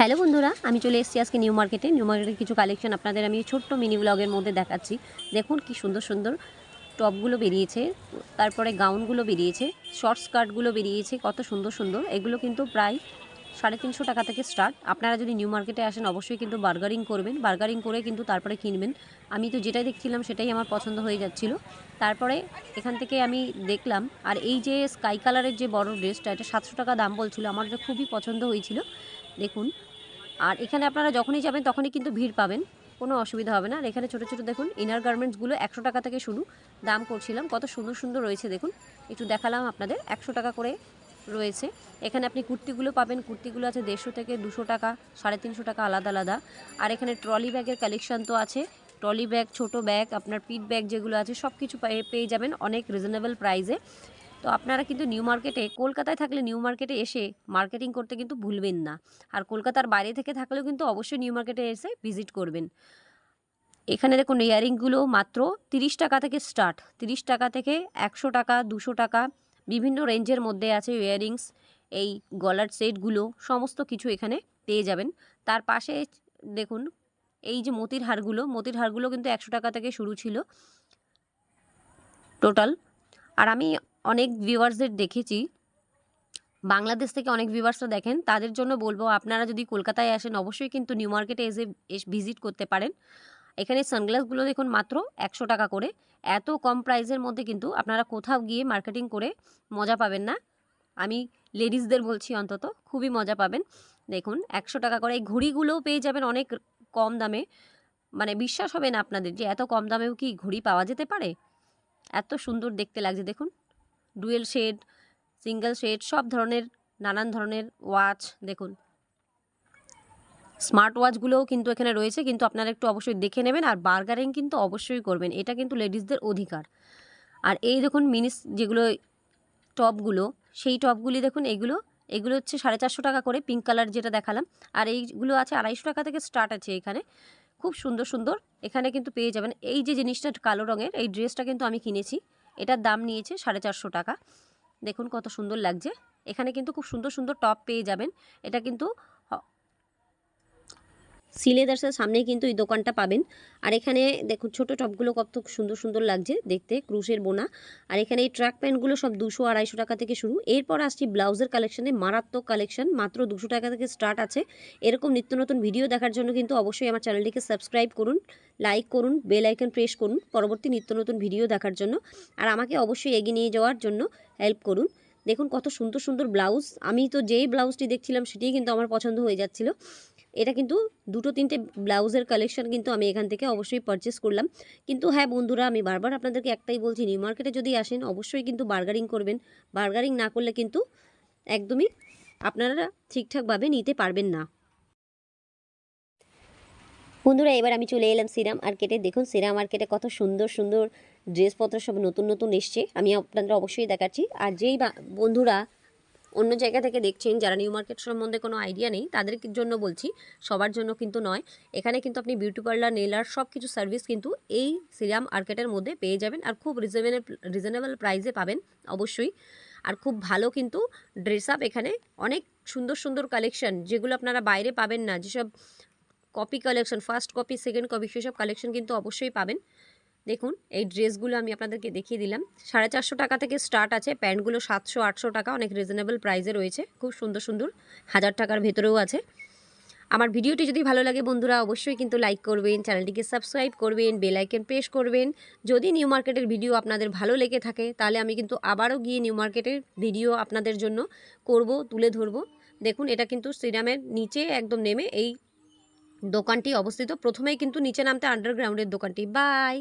Hello বন্ধুরা, আমি চলে এসেছি আজকে নিউ মার্কেটে নিউ মার্কেটের কিছু কালেকশন আপনাদের আমি ছোট্ট মিনি ব্লগের মধ্যে দেখাচ্ছি। দেখুন কি সুন্দর সুন্দর টপগুলো বেরিয়েছে, তারপরে গাউনগুলো বেরিয়েছে শর্ট স্কার্টগুলো বেরিয়েছে, কত সুন্দর সুন্দর। এগুলো কিন্তু প্রায় সাড়ে তিনশো টাকা থেকে স্টার্ট আপনারা যদি নিউ মার্কেটে আসেন, অবশ্যই কিন্তু বার্গারিং করবেন। বার্গারিং করে কিন্তু তারপরে কিনবেন। আমি তো যেটাই দেখছিলাম, সেটাই আমার পছন্দ হয়ে যাচ্ছিল। তারপরে এখান থেকে আমি দেখলাম, আর এই যে স্কাই কালারের যে বড় ড্রেসটা এটা সাতশো টাকা দাম বলছিল। আমার এটা খুবই পছন্দ হয়েছিল। দেখুন আর এখানে আপনারা যখনই যাবেন, তখনই কিন্তু ভিড় পাবেন। কোনো অসুবিধা হবে না। আর এখানে ছোটো ছোটো দেখুন ইনার গার্মেন্টসগুলো একশো টাকা থেকে শুরু। দাম করছিলাম, কত সুন্দর সুন্দর রয়েছে দেখুন। একটু দেখালাম আপনাদের, একশো টাকা করে রয়েছে। এখানে আপনি কুর্তিগুলো পাবেন। কুর্তিগুলো আছে দেড়শো থেকে দুশো টাকা, সাড়ে তিনশো টাকা আলাদা আলাদা। আর এখানে ট্রলি ব্যাগের কালেকশন তো আছে। ট্রলি ব্যাগ ছোট ব্যাগ আপনার পিট ব্যাগ যেগুলো আছে সব কিছু পেয়ে যাবেন অনেক রিজনেবল প্রাইসে তো আপনারা কিন্তু নিউ মার্কেটে, কলকাতায় থাকলে নিউ মার্কেটে এসে মার্কেটিং করতে কিন্তু ভুলবেন না। আর কলকাতার বাইরে থেকে থাকলেও কিন্তু অবশ্যই নিউ মার্কেটে এসে ভিজিট করবেন। এখানে দেখুন ইয়ারিংগুলো মাত্র তিরিশ টাকা থেকে স্টার্ট। তিরিশ টাকা থেকে একশো টাকা, দুশো টাকা, বিভিন্ন রেঞ্জের মধ্যে আছে ইয়ারিংস। এই গলার সেটগুলো, সমস্ত কিছু এখানে পেয়ে যাবেন। তার পাশে দেখুন এই যে মতির হারগুলো মতির হারগুলো কিন্তু একশো টাকা থেকে শুরু ছিল। টোটাল। আর আমি অনেক ভিউয়ার্সদের দেখেছি। বাংলাদেশ থেকে অনেক ভিউয়ার্সরা দেখেন। তাদের জন্য বলব, আপনারা যদি কলকাতায় আসেন, অবশ্যই কিন্তু নিউ মার্কেটে এসে ভিজিট করতে পারেন। এখানে সানগ্লাসগুলো দেখুন মাত্র একশো টাকা করে। এত কম প্রাইসের মধ্যে কিন্তু আপনারা কোথাও গিয়ে মার্কেটিং করে মজা পাবেন না। আমি লেডিসদের বলছি অন্তত, খুবই মজা পাবেন। দেখুন, একশো টাকা করে। এই ঘড়িগুলোও পেয়ে যাবেন অনেক কম দামে। মানে বিশ্বাস হবে না আপনাদের যে এত কম দামেও কি ঘড়ি পাওয়া যেতে পারে? এত সুন্দর দেখতে লাগছে, দেখুন। ডুয়েল শেড, সিঙ্গেল শেড, সব ধরনের, নানান ধরনের ওয়াচ দেখুন। স্মার্ট ওয়াচগুলোও কিন্তু এখানে রয়েছে, কিন্তু আপনারা একটু অবশ্যই দেখে নেবেন আর বার্গারিং কিন্তু অবশ্যই করবেন, এটা কিন্তু লেডিসদের অধিকার। আর এই দেখুন মিনিস যেগুলো টপগুলো, সেই টপগুলি দেখুন, এগুলো এগুলো হচ্ছে সাড়ে চারশো টাকা করে, পিঙ্ক কালার যেটা দেখালাম। আর এইগুলো আছে আড়াইশো টাকা থেকে স্টার্ট আছে এখানে, খুব সুন্দর সুন্দর, এখানে কিন্তু পেয়ে যাবেন। এই যে জিনিসটা কালো রঙের, এই ড্রেসটা কিন্তু আমি কিনেছি। এটার দাম নিয়েছে সাড়ে চারশো টাকা। দেখুন কত সুন্দর লাগছে। এখানে কিন্তু খুব সুন্দর সুন্দর টপ পেয়ে যাবেন। এটা কিন্তু সিলেদার্সের সামনেই কিন্তু এই দোকানটা পাবেন। আর এখানে দেখুন, ছোট টপগুলো কত সুন্দর সুন্দর লাগছে দেখতে, ক্রুশের বোনা। আর এখানে এই ট্র্যাক প্যান্টগুলো সব দুশো আড়াইশো টাকা থেকে শুরু। এরপর আসছি ব্লাউজের কালেকশানে, মারাত্মক কালেকশন, মাত্র দুশো টাকা থেকে স্টার্ট আছে। এরকম নিত্য নতুন ভিডিও দেখার জন্য কিন্তু অবশ্যই আমার চ্যানেলটিকে সাবস্ক্রাইব করুন, লাইক করুন, বেল আইকন প্রেস করুন, পরবর্তী নিত্য নতুন ভিডিও দেখার জন্য। আর আমাকে অবশ্যই এগিয়ে নিয়ে যাওয়ার জন্য হেল্প করুন। দেখুন কত সুন্দর সুন্দর ব্লাউজ। আমি তো যেই ব্লাউজটি দেখছিলাম, সেটিই কিন্তু আমার পছন্দ হয়ে যাচ্ছিল। এটা কিন্তু দুটো তিনটে ব্লাউজের কালেকশন কিন্তু আমি এখান থেকে অবশ্যই পারচেস করলাম। কিন্তু হ্যাঁ বন্ধুরা, আমি বারবার আপনাদেরকে একটাই বলছি নিউ মার্কেটে যদি আসেন, অবশ্যই কিন্তু বার্গারিং করবেন। বার্গারিং না করলে কিন্তু একদমই আপনারা ঠিকঠাকভাবে নিতে পারবেন না। বন্ধুরা, এবার আমি চলে এলাম সিরাম মার্কেটে দেখুন, সিরাম মার্কেটে কত সুন্দর সুন্দর ড্রেসপত্র সব নতুন নতুন এসছে। আমি আপনাদের অবশ্যই দেখাচ্ছি। আর যেই বন্ধুরা অন্য জায়গা থেকে দেখছেন, যারা নিউ মার্কেট সম্বন্ধে কোনো আইডিয়া নেই, তাদের জন্য বলছি, সবার জন্য কিন্তু নয়। এখানে কিন্তু আপনি বিউটি পার্লার নেলার সব কিছু সার্ভিস কিন্তু এই সিরাম মার্কেটের মধ্যে পেয়ে যাবেন আর খুব রিজনেবল রিজনেবল প্রাইসে পাবেন অবশ্যই। আর খুব ভালো কিন্তু ড্রেস আপ এখানে অনেক সুন্দর সুন্দর কালেকশন যেগুলো আপনারা বাইরে পাবেন না। যেসব copy collection first copy second copy সেসব কালেকশন কিন্তু অবশ্যই পাবেন। দেখুন, এই ড্রেসগুলো আমি আপনাদেরকে দেখিয়ে দিলাম। সাড়ে চারশো টাকা থেকে স্টার্ট আছে, প্যান্টগুলো সাতশো, আটশো টাকা, অনেক রিজনেবল প্রাইসে রয়েছে, খুব সুন্দর সুন্দর, হাজার টাকার ভেতরেও আছে। আমার ভিডিওটি যদি ভালো লাগে বন্ধুরা, অবশ্যই কিন্তু লাইক করবেন, চ্যানেলটিকে সাবস্ক্রাইব করবেন বেল আইকন প্রেস করবেন। যদি নিউ মার্কেটের ভিডিও আপনাদের ভালো লেগে থাকে, তাহলে আমি কিন্তু আবারও গিয়ে নিউ মার্কেটের ভিডিও আপনাদের জন্য করব, তুলে ধরবো। দেখুন, এটা কিন্তু শ্রীরামের নিচে একদম নেমে এই দোকানটি অবস্থিত। প্রথমেই কিন্তু নিচে নামতে আন্ডারগ্রাউন্ডের দোকানটি। বাই